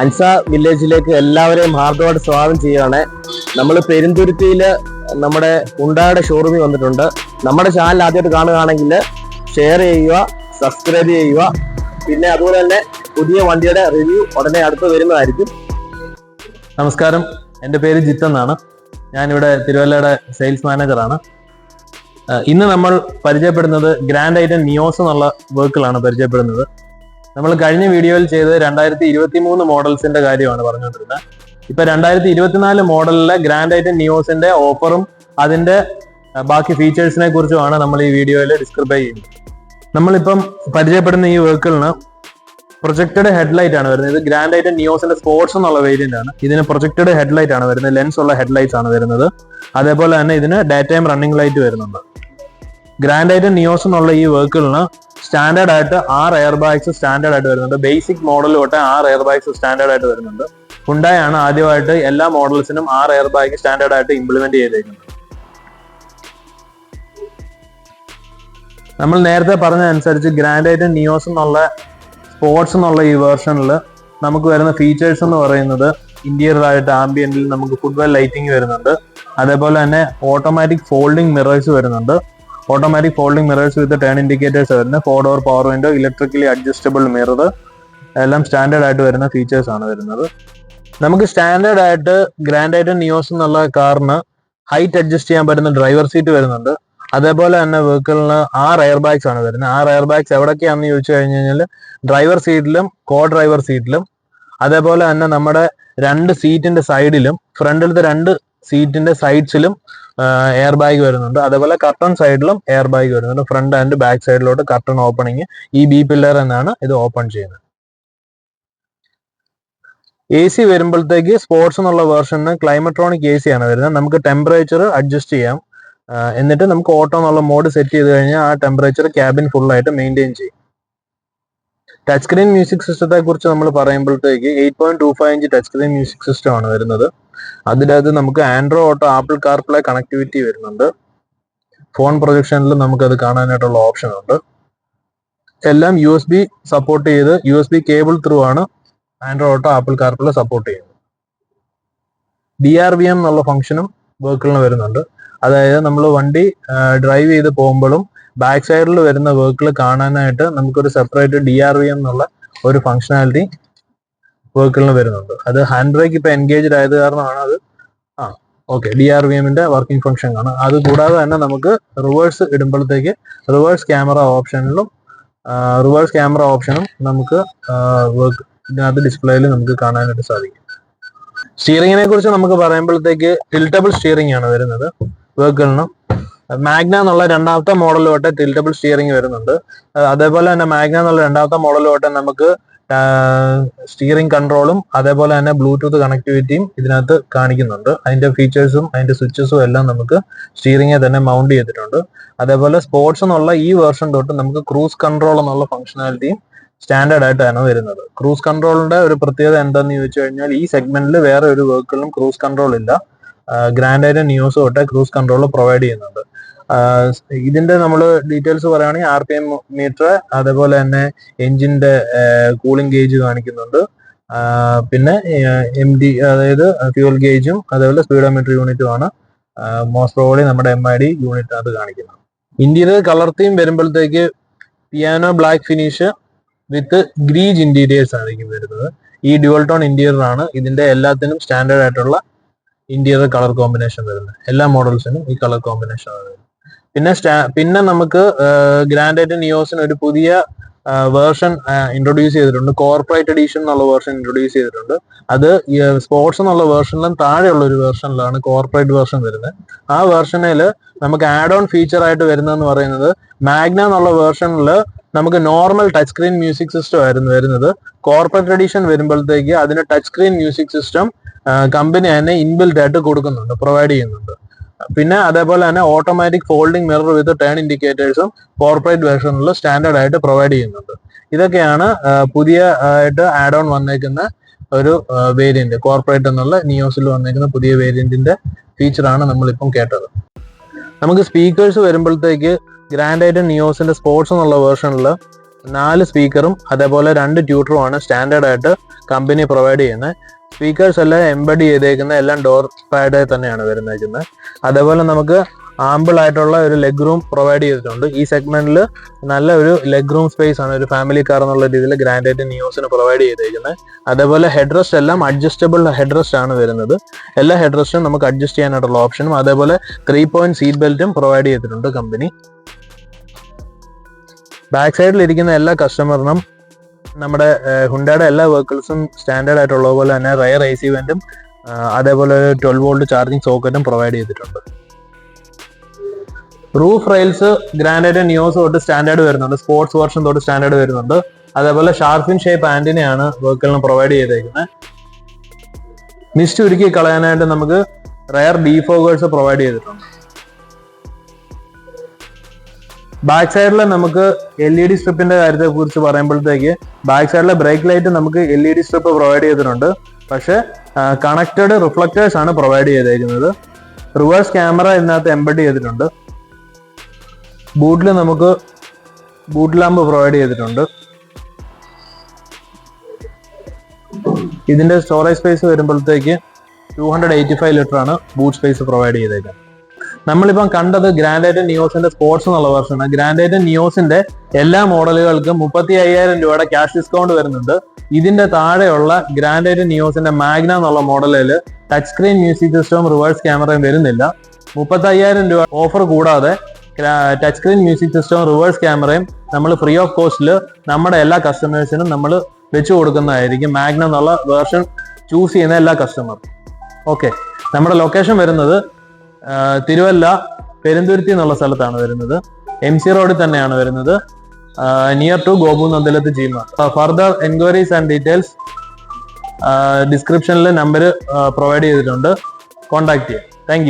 അൻസ വില്ലേജിലേക്ക് എല്ലാവരെയും ഹാർദമായിട്ട് സ്വാഗതം ചെയ്യുകയാണ്. നമ്മൾ പെരുന്തുരുത്തിയിൽ നമ്മുടെ ഉണ്ടായുടെ ഷോറൂമിൽ വന്നിട്ടുണ്ട്. നമ്മുടെ ചാനൽ ആദ്യമായിട്ട് കാണുകയാണെങ്കിൽ ഷെയർ ചെയ്യുക സബ്സ്ക്രൈബ് ചെയ്യുക. പിന്നെ അതുപോലെ തന്നെ പുതിയ വണ്ടിയുടെ റിവ്യൂ ഉടനെ അടുത്ത് വരുന്നതായിരിക്കും. നമസ്കാരം. എന്റെ പേര് ജിത്ത് എന്നാണ്. ഞാനിവിടെ തിരുവല്ലയുടെ സെയിൽസ് മാനേജറാണ് ഇന്ന് നമ്മൾ പരിചയപ്പെടുന്നത് ഗ്രാൻഡ് ഐറ്റം നിയോസ് എന്നുള്ള വെഹിക്കിളാണ് പരിചയപ്പെടുന്നത്. നമ്മൾ കഴിഞ്ഞ വീഡിയോയിൽ ചെയ്തത് രണ്ടായിരത്തി ഇരുപത്തി മൂന്ന് മോഡൽസിന്റെ കാര്യമാണ് പറഞ്ഞുകൊണ്ടിരുന്നത്. ഇപ്പൊ രണ്ടായിരത്തി ഇരുപത്തിനാല് മോഡലിലെ ഗ്രാൻഡ് ഐറ്റം നിയോസിന്റെ ഓഫറും അതിന്റെ ബാക്കി ഫീച്ചേഴ്സിനെ കുറിച്ചുമാണ് നമ്മൾ ഈ വീഡിയോയിൽ ഡിസ്ക്രൈബ് ചെയ്യുന്നത്. നമ്മളിപ്പം പരിചയപ്പെടുന്ന ഈ വെഹിക്കിളിന് പ്രൊജക്റ്റഡ് ഹെഡ്ലൈറ്റ് ആണ് വരുന്നത്. ഇത് ഗ്രാൻഡ് ഐറ്റം നിയോസിന്റെ സ്പോർട്സ് എന്നുള്ള വേരിയന്റ് ആണ്. ഇതിന് പ്രൊജക്റ്റഡ് ഹെഡ്ലൈറ്റ് ആണ് വരുന്നത്. ലെൻസ് ഉള്ള ഹെഡ്ലൈറ്റ്സ് ആണ് വരുന്നത്. അതേപോലെ തന്നെ ഇതിന് ഡേ ടൈം റണ്ണിംഗ് ലൈറ്റ് വരുന്നുണ്ട്. ഗ്രാൻഡ് ഐറ്റം നിയോസ് എന്നുള്ള ഈ വെഹിക്കിളിന് സ്റ്റാൻഡേർഡ് ആയിട്ട് ആറ് എയർ ബാഗ്സ് സ്റ്റാൻഡേർഡ് ആയിട്ട് വരുന്നുണ്ട്. ബേസിക് മോഡൽ തൊട്ട് ആറ് എയർ ബാഗ്സ് സ്റ്റാൻഡേർഡ് ആയിട്ട് വരുന്നുണ്ട്. ഹുണ്ടായാണ് ആദ്യമായിട്ട് എല്ലാ മോഡൽസിനും ആറ് എയർ ബാഗ് സ്റ്റാൻഡേർഡ് ആയിട്ട് ഇംപ്ലിമെന്റ് ചെയ്തേക്കുന്നത്. നമ്മൾ നേരത്തെ പറഞ്ഞതനുസരിച്ച് ഗ്രാൻഡ് ഐറ്റം നിയോസ് എന്നുള്ള സ്പോർട്സ് എന്നുള്ള ഈ വേർഷനിൽ നമുക്ക് വരുന്ന ഫീച്ചേഴ്സ് എന്ന് പറയുന്നത് ഇന്റീരിയറായിട്ട് ആംബിയന്റിൽ നമുക്ക് ഫുട്ബോൾ ലൈറ്റിംഗ് വരുന്നുണ്ട്. അതേപോലെ തന്നെ ഓട്ടോമാറ്റിക് ഫോൾഡിംഗ് മിറേഴ്സ് വരുന്നുണ്ട്. Automatic folding mirrors with turn indicators വരുന്നത് four door power window electrically adjustable mirror എല്ലാം സ്റ്റാൻഡേർഡ് ആയിട്ട് വരുന്ന ഫീച്ചേഴ്സ് ആണ് വരുന്നത്. നമുക്ക് സ്റ്റാൻഡേർഡ് ആയിട്ട് ഗ്രാൻഡ് ഐറ്റം നിയോസ് എന്നുള്ള കാറിന് ഹൈറ്റ് അഡ്ജസ്റ്റ് ചെയ്യാൻ പറ്റുന്ന ഡ്രൈവർ സീറ്റ് വരുന്നുണ്ട്. അതേപോലെ തന്നെ വെഹിക്കിളിന് ആറ് എയർ ബാഗ്സ് ആണ് വരുന്നത്. ആറ് എയർ ബാഗ്സ് എവിടൊക്കെയാണെന്ന് ചോദിച്ചു കഴിഞ്ഞ് കഴിഞ്ഞാൽ ഡ്രൈവർ സീറ്റിലും കോ ഡ്രൈവർ സീറ്റിലും അതേപോലെ തന്നെ നമ്മുടെ രണ്ട് സീറ്റിന്റെ സൈഡിലും ഫ്രണ്ടിലത്തെ രണ്ട് സീറ്റിന്റെ സൈഡ്സിലും എയർ ബാഗ് വരുന്നുണ്ട്. അതേപോലെ കർട്ടൺ സൈഡിലും എയർ ബാഗ് വരുന്നുണ്ട്. ഫ്രണ്ട് ആൻഡ് ബാക്ക് സൈഡിലോട്ട് കർട്ടൺ ഓപ്പണിങ് ഈ ബി പില്ലർ എന്നാണ് ഇത് ഓപ്പൺ ചെയ്യുന്നത്. എ സി വരുമ്പോഴത്തേക്ക് സ്പോർട്സ് എന്നുള്ള വേർഷന് ക്ലൈമട്രോണിക് എ സി ആണ് വരുന്നത്. നമുക്ക് ടെമ്പറേച്ചർ അഡ്ജസ്റ്റ് ചെയ്യാം. എന്നിട്ട് നമുക്ക് ഓട്ടോ എന്നുള്ള മോഡ് സെറ്റ് ചെയ്ത് കഴിഞ്ഞാൽ ആ ടെമ്പറേച്ചർ ക്യാബിൻ ഫുൾ ആയിട്ട് മെയിന്റെയിൻ ചെയ്യും. ടച്ച് സ്ക്രീൻ മ്യൂസിക് സിസ്റ്റത്തെ കുറിച്ച് നമ്മൾ പറയുമ്പോഴത്തേക്ക് eight point two five inch touch screen music system ആണ് വരുന്നത്. അതിനകത്ത് നമുക്ക് Android Auto Apple CarPlay connectivity വരുന്നുണ്ട്. ഫോൺ പ്രൊജക്ഷനിൽ നമുക്കത് കാണാനായിട്ടുള്ള ഓപ്ഷൻ ഉണ്ട് എല്ലാം യു എസ് ബി സപ്പോർട്ട് ചെയ്ത് U S B cable through ആണ് Android Auto Apple CarPlay support ചെയ്യുന്നത്. ഡി ആർ വി എം എന്നുള്ള ഫംഗ്ഷനും വെഹിക്കിളിന് വരുന്നുണ്ട്. അതായത് നമ്മൾ വണ്ടി ഡ്രൈവ് ചെയ്ത് പോകുമ്പോഴും ബാക്ക് സൈഡിൽ വരുന്ന വർക്കുകൾ കാണാനായിട്ട് നമുക്കൊരു സെപ്പറേറ്റ് ഡി ആർ വി എന്നുള്ള ഒരു ഫംഗ്ഷനാലിറ്റി വെഹിക്കിളിന് വരുന്നുണ്ട്. അത് ഹാൻഡ് ബ്രേക്ക് ഇപ്പൊ എൻഗേജ്ഡ് ആയത് കാരണമാണ് അത് ആ ഓക്കെ ഡി ആർ വി എമ്മിന്റെ വർക്കിംഗ് ഫംഗ്ഷൻ ആണ്. അത് കൂടാതെ തന്നെ നമുക്ക് റിവേഴ്സ് ഇടുമ്പോഴത്തേക്ക് റിവേഴ്സ് ക്യാമറ ഓപ്ഷനിലും റിവേഴ്സ് ക്യാമറ ഓപ്ഷനും നമുക്ക് വർക്ക് ഇതിനകത്ത് ഡിസ്പ്ലേയിൽ നമുക്ക് കാണാനായിട്ട് സാധിക്കും. സ്റ്റിയറിങ്ങിനെ കുറിച്ച് നമുക്ക് പറയുമ്പോഴത്തേക്ക് ടിൽറ്റബിൾ സ്റ്റിയറിംഗ് ആണ് വരുന്നത്. വെഹിക്കിളിന് മാഗ്ന എന്നുള്ള രണ്ടാമത്തെ മോഡലുമായിട്ട് ടിൽറ്റബിൾ സ്റ്റിയറിംഗ് വരുന്നുണ്ട്. അതേപോലെ തന്നെ മാഗ്ന എന്നുള്ള രണ്ടാമത്തെ മോഡലുമായിട്ട് നമുക്ക് സ്റ്റിയറിംഗ് കൺട്രോളും അതേപോലെ തന്നെ ബ്ലൂടൂത്ത് കണക്ടിവിറ്റിയും ഇതിനകത്ത് കാണിക്കുന്നുണ്ട്. അതിന്റെ ഫീച്ചേഴ്സും അതിന്റെ സ്വിച്ചസും എല്ലാം നമുക്ക് സ്റ്റിയറിംഗിൽ തന്നെ മൗണ്ട് ചെയ്തിട്ടുണ്ട്. അതേപോലെ സ്പോർട്സ് എന്നുള്ള ഈ വേർഷൻ തൊട്ട് നമുക്ക് ക്രൂസ് കൺട്രോൾ എന്നുള്ള ഫംഗ്ഷനാലിറ്റിയും സ്റ്റാൻഡേർഡ് ആയിട്ടാണ് വരുന്നത്. ക്രൂസ് കൺട്രോളിന്റെ ഒരു പ്രത്യേകത എന്താണെന്ന് ചോദിച്ചു കഴിഞ്ഞാൽ ഈ സെഗ്മെന്റിൽ വേറെ ഒരു വെഹിക്കിളിലും ക്രൂസ് കൺട്രോൾ ഇല്ല. ഗ്രാൻഡ് ആയിട്ട് ന്യൂസ് തൊട്ട് ക്രൂസ് കൺട്രോൾ പ്രൊവൈഡ് ചെയ്യുന്നുണ്ട്. ഇതിന്റെ നമ്മൾ ഡീറ്റെയിൽസ് പറയുകയാണെങ്കിൽ ആർ പി എം മീറ്റർ അതേപോലെ തന്നെ എഞ്ചിന്റെ കൂളിംഗ് ഗേജ് കാണിക്കുന്നുണ്ട്. പിന്നെ എം ഡി അതായത് ഫ്യൂൽ ഗേജും അതേപോലെ സ്പീഡോമീറ്റർ യൂണിറ്റും ആണ്. മോസ്റ്റ് പ്രോബ്ലി നമ്മുടെ എം ഐ ഡി യൂണിറ്റ് അത് കാണിക്കുന്നത്. ഇന്ത്യയിൽ കളർ തീം വരുമ്പോഴത്തേക്ക് piano black finish with greige interiors ആയിരിക്കും വരുന്നത്. ഈ ഡ്യുവൽ ടോൺ ഇന്റീരിയർ ആണ് ഇതിന്റെ എല്ലാത്തിനും സ്റ്റാൻഡേർഡ് ആയിട്ടുള്ള ഇന്റീരിയർ കളർ കോമ്പിനേഷൻ വരുന്നത്. എല്ലാ മോഡൽസിനും ഈ കളർ കോമ്പിനേഷൻ ആണ് വരുന്നത്. പിന്നെ പിന്നെ നമുക്ക് ഗ്രാൻഡ് നിയോസിന് ഒരു പുതിയ വേർഷൻ ഇൻട്രൊഡ്യൂസ് ചെയ്തിട്ടുണ്ട്. കോർപ്പറേറ്റ് എഡീഷൻ എന്നുള്ള വേർഷൻ ഇൻട്രൊഡ്യൂസ് ചെയ്തിട്ടുണ്ട്. അത് സ്പോർട്സ് എന്നുള്ള വേർഷനിലും താഴെയുള്ള ഒരു വേർഷനിലാണ് കോർപ്പറേറ്റ് വേർഷൻ വരുന്നത്. ആ വേർഷനിൽ നമുക്ക് ആഡ് ഓൺ ഫീച്ചർ ആയിട്ട് വരുന്നതെന്ന് പറയുന്നത് മാഗ്ന എന്നുള്ള വേർഷനിൽ നമുക്ക് normal touch screen music system ആയിരുന്നു വരുന്നത്. കോർപ്പറേറ്റ് എഡീഷൻ വരുമ്പോഴത്തേക്ക് അതിന് touch screen music system company തന്നെ ഇൻബിൽഡ് ആയിട്ട് കൊടുക്കുന്നുണ്ട് പ്രൊവൈഡ് ചെയ്യുന്നുണ്ട്. പിന്നെ അതേപോലെ തന്നെ automatic folding mirror with turn ഇൻഡിക്കേറ്റേഴ്സും corporate വേർഷനിൽ സ്റ്റാൻഡേർഡ് ആയിട്ട് പ്രൊവൈഡ് ചെയ്യുന്നുണ്ട്. ഇതൊക്കെയാണ് പുതിയ ആയിട്ട് ആഡ് ഓൺ വന്നേക്കുന്ന ഒരു വേരിയന്റ് കോർപ്പറേറ്റ് എന്നുള്ള നിയോസിൽ വന്നേക്കുന്ന പുതിയ വേരിയന്റിന്റെ ഫീച്ചറാണ് നമ്മളിപ്പം കേട്ടത്. നമുക്ക് സ്പീക്കേഴ്സ് വരുമ്പോഴത്തേക്ക് ഗ്രാൻഡ് ആയിട്ട് നിയോസിന്റെ സ്പോർട്സ് എന്നുള്ള വേർഷനിൽ നാല് സ്പീക്കറും അതേപോലെ രണ്ട് ട്യൂട്ടറും ആണ് സ്റ്റാൻഡേർഡ് ആയിട്ട് കമ്പനി പ്രൊവൈഡ് ചെയ്യുന്നത്. സ്പീക്കേഴ്സ് എല്ലാം എംബഡ് ചെയ്തേക്കുന്ന എല്ലാം ഡോർ പാഡ് തന്നെയാണ് വരുന്നേക്കുന്നത്. അതേപോലെ നമുക്ക് ആമ്പിൾ ആയിട്ടുള്ള ഒരു ലെഗ് റൂം പ്രൊവൈഡ് ചെയ്തിട്ടുണ്ട്. ഈ സെഗ്മെന്റിൽ നല്ല ഒരു ലെഗ് റൂം സ്പേസ് ആണ് ഒരു ഫാമിലി കാർ എന്നുള്ള രീതിയിൽ ഗ്രാൻഡേറ്റ് നിയോസിന് പ്രൊവൈഡ് ചെയ്തേക്കുന്നത്. അതേപോലെ ഹെഡ് റെസ്റ്റ് എല്ലാം അഡ്ജസ്റ്റബിൾ ഹെഡ് റെസ്റ്റ് ആണ് വരുന്നത്. എല്ലാ ഹെഡ് റെസ്റ്റും നമുക്ക് അഡ്ജസ്റ്റ് ചെയ്യാനായിട്ടുള്ള ഓപ്ഷനും അതേപോലെ ത്രീ പോയിന്റ് സീറ്റ് ബെൽറ്റും പ്രൊവൈഡ് ചെയ്തിട്ടുണ്ട് കമ്പനി ബാക്ക് സൈഡിൽ ഇരിക്കുന്ന എല്ലാ കസ്റ്റമറിനും നമ്മുടെ ഹുണ്ടയുടെ എല്ലാ വെഹിക്കിൾസും സ്റ്റാൻഡേർഡ് ആയിട്ടുള്ള പോലെ തന്നെ റയർ ഐ സി വെന്റും അതേപോലെ ട്വൽവ് വോൾട്ട് ചാർജിങ് സോക്കറ്റും പ്രൊവൈഡ് ചെയ്തിട്ടുണ്ട്. Roof rails Grand i ten Nios തൊട്ട് സ്റ്റാൻഡേർഡ് വരുന്നുണ്ട്. സ്പോർട്സ് വെർഷൻ തൊട്ട് സ്റ്റാൻഡേർഡ് വരുന്നുണ്ട്. അതേപോലെ ഷാർഫിൻ ഷേപ്പ് ആന്റിനെയാണ് വെഹിക്കിളിന് പ്രൊവൈഡ് ചെയ്തേക്കുന്നത്. മിസ്റ്റ് ഉരുക്കി കളയാനായിട്ട് നമുക്ക് റയർ ഡീഫോഗേഴ്സ് പ്രൊവൈഡ് ചെയ്തിട്ടുണ്ട്. ബാക്ക് സൈഡിൽ നമുക്ക് എൽ ഇ ഡി സ്ട്രിപ്പിന്റെ കാര്യത്തെ കുറിച്ച് പറയുമ്പോഴത്തേക്ക് ബാക്ക് സൈഡിലെ ബ്രേക്ക് ലൈറ്റ് നമുക്ക് L E D strip provide ചെയ്തിട്ടുണ്ട്. പക്ഷേ കണക്റ്റഡ് റിഫ്ലക്റ്റേഴ്സ് ആണ് പ്രൊവൈഡ് ചെയ്തേക്കുന്നത്. റിവേഴ്സ് ക്യാമറ ഇതിനകത്ത് എംബഡ് ചെയ്തിട്ടുണ്ട്. ബൂട്ടിൽ നമുക്ക് ബൂട്ട് ലാമ്പ് പ്രൊവൈഡ് ചെയ്തിട്ടുണ്ട്. ഇതിന്റെ സ്റ്റോറേജ് സ്പേസ് വരുമ്പോഴത്തേക്ക് two hundred eighty five litre ആണ് ബൂട്ട് സ്പേസ് പ്രൊവൈഡ് ചെയ്തേക്കുന്നത്. നമ്മളിപ്പം കണ്ടത് ഗ്രാൻഡേറ്റ് നിയോസിന്റെ സ്പോർട്സ് എന്നുള്ള വേർഷനാണ് ഗ്രാൻഡേറ്റ് നിയോസിന്റെ എല്ലാ മോഡലുകൾക്കും മുപ്പത്തി അയ്യായിരം രൂപയുടെ ക്യാഷ് ഡിസ്കൗണ്ട് വരുന്നുണ്ട്. ഇതിന്റെ താഴെയുള്ള ഗ്രാൻഡേറ്റ് നിയോസിന്റെ മാഗ്ന എന്നുള്ള മോഡലിൽ ടച്ച് സ്ക്രീൻ മ്യൂസിക് സിസ്റ്റവും റിവേഴ്സ് ക്യാമറയും വരുന്നില്ല. മുപ്പത്തി അയ്യായിരം രൂപ ഓഫർ കൂടാതെ ടച്ച് സ്ക്രീൻ മ്യൂസിക് സിസ്റ്റവും റിവേഴ്സ് ക്യാമറയും നമ്മൾ ഫ്രീ ഓഫ് കോസ്റ്റിൽ നമ്മുടെ എല്ലാ കസ്റ്റമേഴ്സിനും നമ്മൾ വെച്ചു കൊടുക്കുന്നതായിരിക്കും മാഗ്ന എന്നുള്ള വേർഷൻ ചൂസ് ചെയ്യുന്ന എല്ലാ കസ്റ്റമർ ഓക്കെ നമ്മുടെ ലൊക്കേഷൻ വരുന്നത് തിരുവല്ല പെരുന്തുരുത്തി എന്നുള്ള സ്ഥലത്താണ് വരുന്നത്. എം സി റോഡിൽ തന്നെയാണ് വരുന്നത്. നിയർ ടു ഗോപു നന്ദലത്ത് ജീമ ഫർദർ എൻക്വയറീസ് ആൻഡ് ഡീറ്റെയിൽസ് ഡിസ്ക്രിപ്ഷനിൽ നമ്പർ പ്രൊവൈഡ് ചെയ്തിട്ടുണ്ട്. കോൺടാക്ട് ചെയ്യാം. താങ്ക്